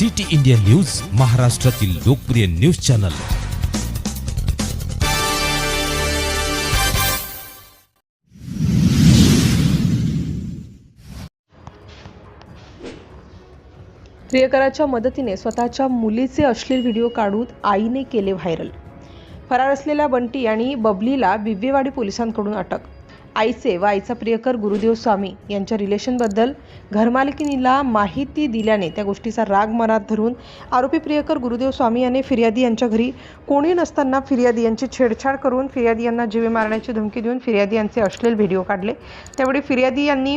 City India news महाराष्ट्रातील लोकप्रिय news channel. प्रियकराच्या मदतीने स्वतःच्या मुलीचे अश्लील व्हिडिओ काढून आईने केले व्हायरल. फरार असलेल्या बंटी आणि बबलीला बिब्वेवाडी पोलिसांकडून अटक आईचे व आईचा प्रियकर गुरुदेव स्वामी यांच्या रिलेशनबद्दल घरमालकिनीला माहिती दिल्याने त्या गोष्टीचा राग मनात धरून आरोपी प्रियकर गुरुदेव स्वामी याने फिर्यादी यांच्या घरी कोणी नसताना फिर्यादी यांची छेडछाड करून फिर्यादी यांना जीवे मारण्याची धमकी देऊन फिर्यादी यांचे अश्लील व्हिडिओ काढले. त्यावेळी फिर्यादी यांनी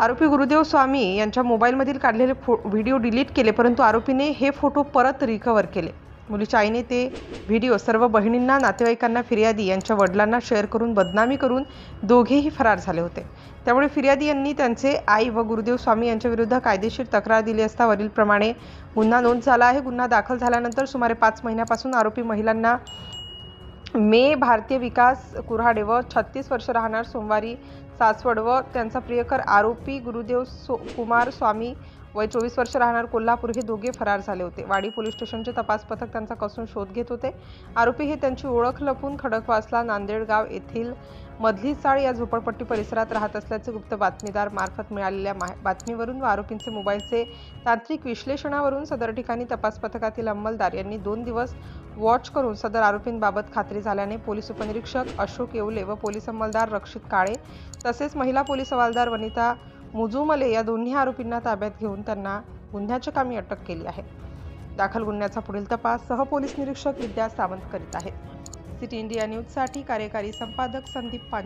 आरोपी गुरुदेव स्वामी यांच्या मोबाईलमधील काढलेले फो व्हिडिओ डिलीट केले परंतु आरोपीने हे फोटो परत रिकवर केले. मुलीच्या आईने ते व्हिडिओ सर्व बहिणींना नातेवाईकांना फिर्यादी यांच्या वडिलांना शेअर करून बदनामी करून दोघेही फरार झाले होते. त्यामुळे फिर्यादी यांनी त्यांचे आई व गुरुदेव स्वामी यांच्या विरुद्ध कायदेशीर तक्रार दिली असता वरीलप्रमाणे गुन्हा नोंद झाला आहे. गुन्हा दाखल झाल्यानंतर सुमारे पाच महिन्यापासून आरोपी महिलांना मे भारतीय विकास कुऱ्हाडे व छत्तीस वर्ष राहणार सोमवारी सासवड व त्यांचा प्रियकर आरोपी गुरुदेव सो कुमार स्वामी वय चोवीस वर्ष राहणार कोल्हापूर हे दोघे फरार झाले होते. वाडी पोलीस स्टेशनचे तपास पथक त्यांचा कसून शोध घेत होते. आरोपी हे त्यांची ओळख लपून खडकवासला नांदेडगाव येथील मधली चाळ या झोपडपट्टी परिसरात राहत असल्याचे गुप्त बातमीदार मार्फत मिळालेल्या मा बातमीवरून व आरोपींचे मोबाईलचे तांत्रिक विश्लेषणावरून सदर ठिकाणी तपास पथकातील अंमलदार यांनी दोन दिवस वॉच करून सदर आरोपींबाबत खात्री झाल्याने पोलीस उपनिरीक्षक अशोक येवले व पोलीस अंमलदार रक्षित काळे तसेच महिला पोलीस हवालदार वनिता मुजुमले या दोन्ही आरोपींना ताब्यात घेऊन त्यांना गुन्ह्याच्या कामी अटक केली आहे. दाखल गुन्ह्याचा पुढील तपास सहपोलीस निरीक्षक विद्या सावंत करीत आहेत. सिटी इंडिया न्यूजसाठी कार्यकारी संपादक संदीप पांडे.